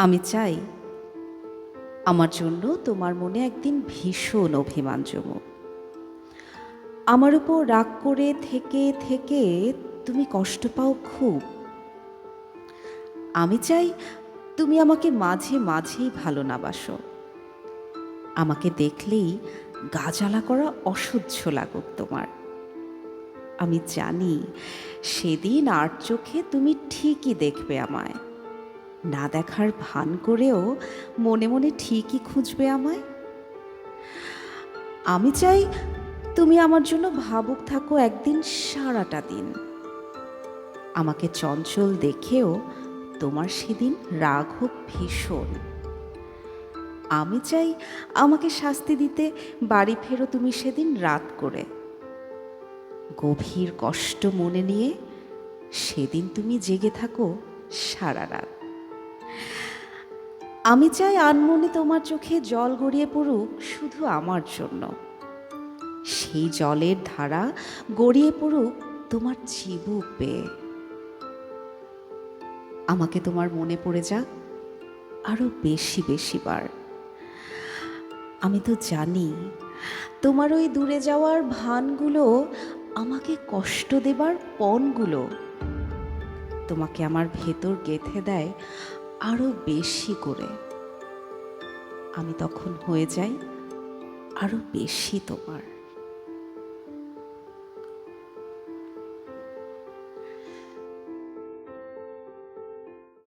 আমি চাই আমার জন্য তোমার মনে একদিন ভীষণ অভিমান জমুক। আমার উপর রাগ করে থেকে থেকে তুমি কষ্ট পাও খুব। আমি চাই তুমি আমাকে মাঝে মাঝেই ভালো না বাসো। আমাকে দেখলেই গাজালা করা অসহ্য লাগুক তোমার। আমি জানি সেদিন আর চোখে তুমি ঠিকই দেখবে আমায়। না দেখার ভান করেও মনে মনে ঠিকই খুঁজবে আমায়? আমি চাই তুমি আমার জন্য ভাবুক থাকো একদিন সারাটা দিন। আমাকে চঞ্চল দেখেও তোমার সেদিন রাগ হোক ভীষণ। আমি চাই আমাকে শাস্তি দিতে বাড়ি ফেরো তুমি সেদিন রাত করে। গভীর কষ্ট মনে নিয়ে সেদিন তুমি জেগে থাকো সারা রাত। আমি চাই আনমনে তোমার চোখে জল গড়িয়ে পড়ুক শুধু আমার জন্য। সেই জলের ধারা গড়িয়ে পড়ুক তোমার চিবুক বেয়ে আমাকে তোমার মনে পড়ে যাক আরও বেশি বেশি বার। আমি তো জানি তোমার ওই দূরে যাওয়ার ভানগুলো, আমাকে কষ্ট দেবার পণগুলো, তোমাকে আমার ভেতর গেথে দেয় আরও বেশি করে। আমি তখন হয়ে যাই আরও বেশি তোমার।